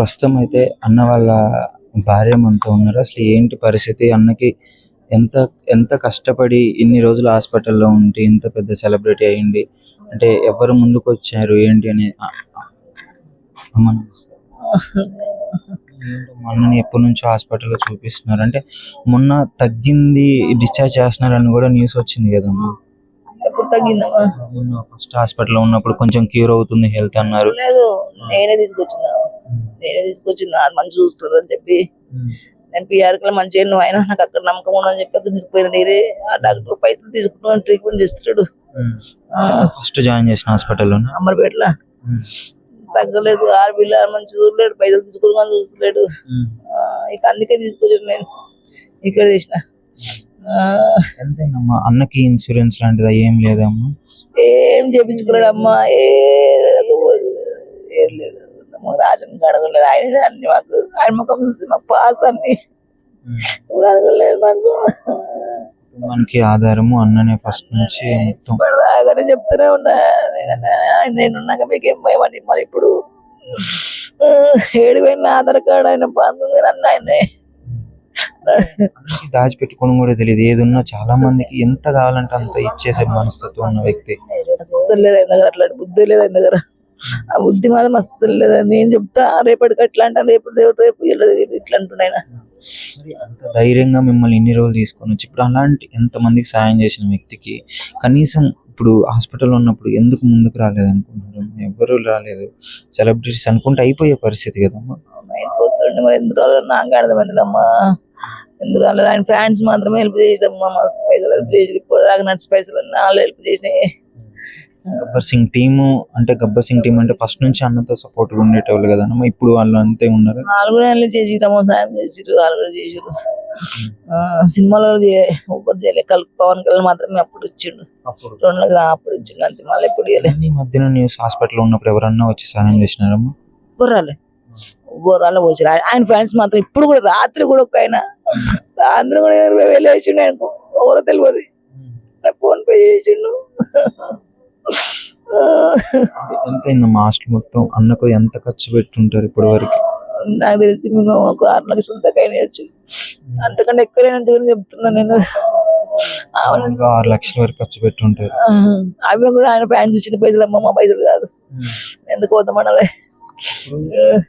ప్రస్తుతం అయితే అన్న వాళ్ళ భార్య మనతో ఉన్నారు. అసలు ఏంటి పరిస్థితి? అన్నకి ఎంత ఎంత కష్టపడి ఇన్ని రోజులు హాస్పిటల్లో ఉండి ఇంత పెద్ద సెలబ్రిటీ అయ్యింది? అంటే ఎవరు ముందుకు వచ్చారు? ఏంటి అని ఆ- అమ్మ నమస్తే. ఎప్పటి నుంచో హాస్పిటల్లో చూపిస్తున్నారు. అంటే మొన్న తగ్గింది డిశ్చార్జ్ చేస్తున్నారని కూడా న్యూస్ వచ్చింది కదమ్మా. ఎప్పుడు తగ్గిందమ్మా ఫస్ట్ హాస్పిటల్లో ఉన్నప్పుడు కొంచెం క్యూర్ అవుతుంది హెల్త్ అన్నారు. లేదు నేనే తీసుకొచ్చిన. నేనే తీసుకొచ్చిన. మంచి చూస్తుంది అని చెప్పి నేను పిఆర్కి మంచిగా నువ్వు అయినా నాకు అక్కడ నమ్మకం ఉందని చెప్పి అక్కడ తీసుకుపోయిన. నేనే ఆ డాక్టర్ పైసలు తీసుకుంటున్నాను ట్రీట్మెంట్ చేస్తున్నాడు. ఫస్ట్ జాయిన్ చేసిన హాస్పిటల్లో అమర్పేటలో. తగ్గలేదు. ఆర్బీలో మంచి చూడలేడు. పైసలు తీసుకుని చూస్తలేడు ఆ, ఇక అందుకే తీసుకొచ్చిన నేను. ఇక్కడ తీసిన. ఆ, ఎంతైనమ్మా అన్నకి ఇన్సూరెన్స్ లాంటిది? ఏం లేదమ్మా? ఏం చేపించుకోలేడు అమ్మా ఏ లేదు. రాజన్ అడగలేదు ఆయన అన్ని మాకు ఆయన ముఖం చూసి మాకు పాస్ అన్ని. ఇప్పుడు అడగలేదు మాకు. మనకి ఆధారము అన్ననే ఫస్ట్ నుంచి మొత్తం. చెప్తూనే ఉన్నా. నేను- నేనున్నాక మీకు ఏం భయం అండి మరి ఇప్పుడు? ఏడు పోయిన ఆధార్ కార్డు ఆయన అన్న ఆయనే. దాచిపెట్టుకోవడం కూడా తెలియదు. ఏది ఉన్నా చాలా మందికి ఎంత కావాలంటే అంత ఇచ్చేసే మనస్తత్వం ఉన్న వ్యక్తి. అస్సలు లేదు ఆయన దగ్గర అట్లాంటి బుద్ధి లేదు ఆయన దగ్గర. ఆ బుద్ధి మాత్రం అస్సలు లేదు. నేను చెప్తా రేపటికి అట్లా అంటా రేపు దేవుడు రేపు ఇట్లా అంటున్నాయన అంత ధైర్యంగా మిమ్మల్ని ఇన్ని రోజులు తీసుకొని వచ్చి ఇప్పుడు అలాంటి ఎంత మందికి సాయం చేసిన వ్యక్తికి కనీసం ఇప్పుడు హాస్పిటల్లో ఉన్నప్పుడు ఎందుకు ముందుకు రాలేదు అనుకుంటున్నారు ఎవరు రాలేదు. సెలబ్రిటీస్ అనుకుంటే అయిపోయే పరిస్థితి కదమ్మా. అయిపోతుండే మరి ఎందుకు రాలేదు? నాకు అర్థమైంది అమ్మా ఎందుకు రాలేదు? ఆయన ఫ్యాన్స్ మాత్రమే హెల్ప్ చేసామ్మా మస్తు పైసలు హెల్ప్ చేసి ఇప్పుడు దాకా నడిచి పైసలు వాళ్ళు హెల్ప్ చేసినాయి. గబ్బర్ సింగ్ టీము అంటే గబ్బర్ సింగ్ టీం అంటే ఫస్ట్ నుంచి అన్నతో సపోర్ట్ ఉండేటోళ్ళు కదమ్మా ఇప్పుడు వాళ్ళు అంతే ఉన్నారు. వాళ్ళు కూడా హెల్ప్ చేసిరమ్మా సాయం చేసిరు వాళ్ళు కూడా చేసిరు సినిమాలో ఒకటి చేయలే కల్ పవన్ కళ్యాణ్ మాత్రమే అప్పుడు ఇచ్చిండు. రెండు అప్పుడు ఇచ్చిండు అంతే. మళ్ళీ ఎప్పుడు ఈ మధ్యన న్యూస్ హాస్పిటల్ ఉన్నప్పుడు ఎవరన్నా వచ్చి సహాయం చేసినారమ్మా? బొర్రాలే పోసారు. ఆయన ఫ్యాన్స్ మాత్రం ఇప్పుడు కూడా రాత్రి కూడా ఒక ఆయన అందరూ కూడా ఇరవై వేలు వేసిండు ఆయనకు. ఎవరో తెలియదు ఫోన్ పే చేసిండు. ఎంత అయిందమ్మా హాస్టల్ మొత్తం? అన్నకు ఎంత ఖర్చు పెట్టుంటారు ఇప్పటి వరకు నాకు తెలిసి మీకు ఒక ఆరు లక్షల దాకా అయినాయచ్చు అంతకంటే ఎక్కువ చెప్తున్నా నేను. ఆరు లక్షల వరకు ఖర్చు పెట్టుంటారు. అవి కూడా ఆయన ఫ్యాన్స్ ఇచ్చిన పైసలు అమ్మ మా పైసలు కాదు. ఎందుకు పోతామనాలి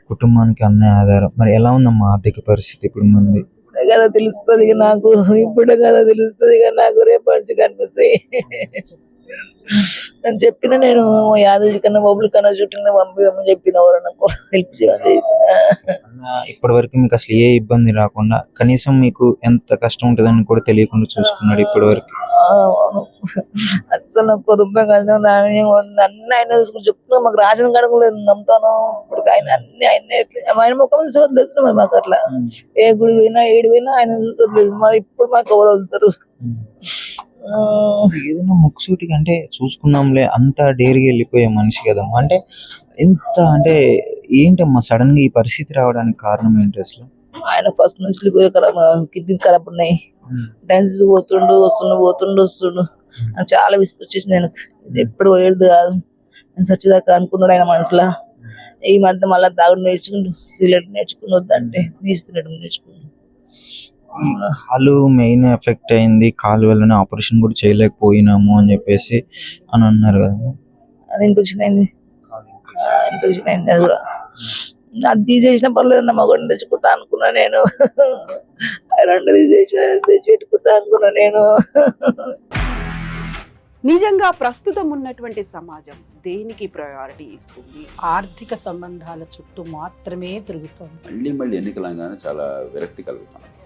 కుటుంబానికి అన్నే ఆధారం. మరి ఎలా ఉందమ్మా ఆర్థిక పరిస్థితి ఇప్పుడు మంది ఇప్పుడే కదా తెలుస్తుంది నాకు. ఇప్పుడే కదా తెలుస్తుంది నాకు. రేపు నుంచి కనిపిస్తాయి. నేను చెప్పిన నేను యాదవ్ కన్నా బొబ్బుల కన్నా షూటింగ్ పంపించమని చెప్పిన ఎవరన్నా హెల్ప్ అన్న ఇప్పటి వరకు మీకు అసలు ఏ ఇబ్బంది రాకుండా కనీసం మీకు ఎంత కష్టం ఉంటుందని కూడా తెలియకుండా చూసుకున్నాడు ఇప్పటి వరకు నాకు ఒక్క రూపాయి ఉంది. అన్ని ఆయన చూసుకుని చెప్తున్నా మాకు రాసిన కడగలేదు నమ్ముతాను. ఇప్పుడు ఆయన అన్ని ఆయన ఆయన ముఖం దర్శనం మరి మాకు అట్లా. ఏ గుడి పోయినా ఏడు పోయినా ఆయన చూసుకోలేదు మరి ఇప్పుడు మాకు ఎవరు వదులుతారు? ఏదైనా ముక్సూటికి అంటే చూసుకుందాంలే అంత డేరిగా వెళ్ళిపోయే మనిషి కదమ్మా అంటే ఎంత అంటే ఏంటమ్మా సడన్గా ఈ పరిస్థితి రావడానికి కారణం ఏంటి అసలు? ఆయన ఫస్ట్ నుంచి కిడ్నీ ఖరాబ్ ఉన్నాయి. డాన్సెస్ పోతుండు వస్తుండు పోతుండు వస్తుండు. నాకు చాలా విసుకొచ్చేసింది ఆయనకు. ఇది ఎప్పుడు పోయేది కాదు. నేను సచ్చిదాకా అనుకున్నాడు ఆయన మనసులో. ఈ మధ్య మళ్ళీ తాగుడు నేర్చుకుంటూ సిగరెట్ నేర్చుకుని వద్దంటే నీస్తున్నాడు నేర్చుకుంటూ కాలు మెయిన్ ఎఫెక్ట్ అయింది. కాలు వల్లనే ఆపరేషన్ కూడా చేయలేకపోయినాము అని చెప్పేసి అని అన్నారు కదా. అది ఇన్ఫెక్షన్ అయింది. ఇన్ఫెక్షన్ అయింది అది కూడా. అది తీసేసిన పర్లేదు నా మగడిని తెచ్చుకుంటా అనుకున్నా నేను. రెండు తీసేసిన తెచ్చి పెట్టుకుంటా అనుకున్నా నేను. నిజంగా ప్రస్తుతం ఉన్నటువంటి సమాజం దేనికి ప్రయారిటీ ఇస్తుంది? ఆర్థిక సంబంధాల చుట్టూ మాత్రమే తిరుగుతోంది. మళ్ళీ మళ్ళీ ఎన్నికలంగానే చాలా విరక్తి కలుగుతాం